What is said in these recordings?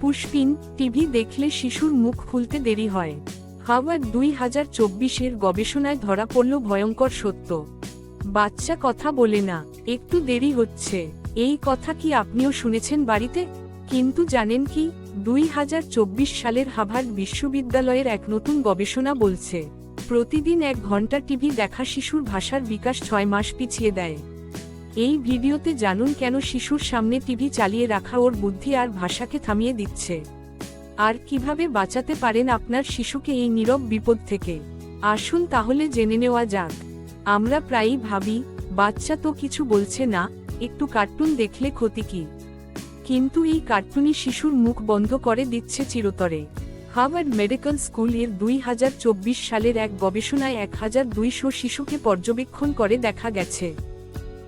পুষ্পিন TV দেখলে শিশুর মুখ খুলতে দেরি হয়। হাওয়ার্ড দুই হাজার চব্বিশের গবেষণায় ধরা পড়ল ভয়ঙ্কর সত্য। বাচ্চা কথা বলে না, একটু দেরি হচ্ছে, এই কথা কি আপনিও শুনেছেন বাড়িতে? কিন্তু জানেন কি, দুই হাজার চব্বিশ সালের হাভার্ড বিশ্ববিদ্যালয়ের এক নতুন গবেষণা বলছে, প্রতিদিন এক ঘণ্টা টিভি দেখা শিশুর ভাষার বিকাশ ছয় মাস পিছিয়ে দেয়। এই ভিডিওতে জানুন কেন শিশুর সামনে টিভি চালিয়ে রাখা ওর বুদ্ধি আর ভাষাকে থামিয়ে দিচ্ছে। আর কীভাবে বাঁচাতে পারেন আপনার শিশুকে এই নীরব বিপদ থেকে? আসুন তাহলে জেনে নেওয়া যাক। আমরা প্রায়ই ভাবি, বাচ্চা তো কিছু বলছে না, একটু কার্টুন দেখলে ক্ষতি কি? কিন্তু এই কার্টুনই শিশুর মুখ বন্ধ করে দিচ্ছে চিরতরে। হার্ভার্ড মেডিকেল স্কুলের দুই হাজার চব্বিশ সালের এক গবেষণায় এক হাজার দুইশো শিশুকে পর্যবেক্ষণ করে দেখা গেছে।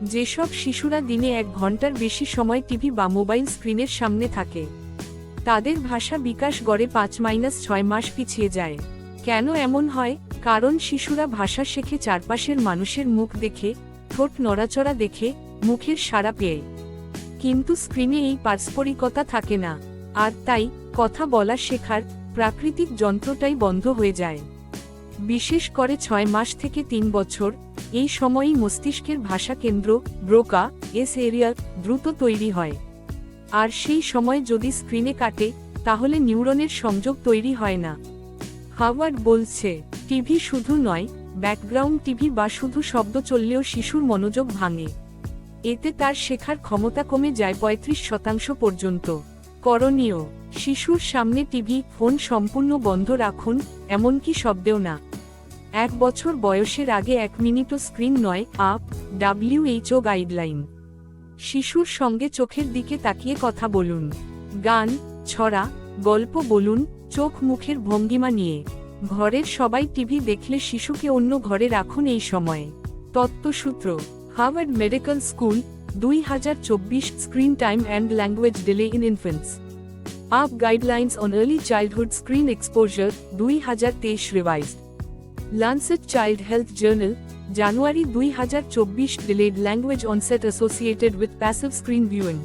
যেসব শিশুরা দিনে এক ঘণ্টার বেশি সময় টিভি বা মোবাইল স্ক্রিনের সামনে থাকে, তাদের ভাষা বিকাশ গড়ে পাঁচ মাইনাস ছয় মাস পিছিয়ে যায়। কেন এমন হয়? কারণ শিশুরা ভাষা শেখে চারপাশের মানুষের মুখ দেখে, ঠোঁট নড়াচড়া দেখে, মুখের সাড়া পেয়ে। কিন্তু স্ক্রিনে এই পারস্পরিকতা থাকে না, আর তাই কথা বলা শেখার প্রাকৃতিক যন্ত্রটাই বন্ধ হয়ে যায়। বিশেষ করে ছয় মাস থেকে তিন বছর এই সময়ই মস্তিষ্কের ভাষা কেন্দ্র, ব্রোকা, এস এরিয়া দ্রুত তৈরি হয়। আর সেই সময় যদি স্ক্রিনে কাটে, তাহলে নিউরনের সংযোগ তৈরি হয় না। হাওয়ার্ড বলছে, টিভি শুধু নয়, ব্যাকগ্রাউন্ড টিভি বা শুধু শব্দ চললেও শিশুর মনোযোগ ভাঙে। এতে তার শেখার ক্ষমতা কমে যায় পঁয়ত্রিশ শতাংশ পর্যন্ত। করণীয়, শিশুর সামনে টিভি, ফোন সম্পূর্ণ বন্ধ রাখুন, এমনকি শব্দেও না। এক বছর বয়সের আগে এক মিনিটও স্ক্রিন নয় আপ ডাব্লিউএইচও গাইডলাইন। শিশুর সঙ্গে চোখের দিকে তাকিয়ে কথা বলুন। গান, ছড়া, গল্প বলুন, চোখ মুখের ভঙ্গিমা নিয়ে। ঘরের সবাই টিভি দেখলে শিশুকে অন্য ঘরে রাখুন এই সময়ে। তত্ত্বসূত্র, হার্ভার্ড মেডিকেল স্কুল, দুই হাজার চব্বিশ screen time and language delay in infants. AAP guidelines on early childhood screen exposure, দুই হাজার তেইশ revised. Lancet child health journal January দুই হাজার চব্বিশ delayed language onset associated with passive screen viewing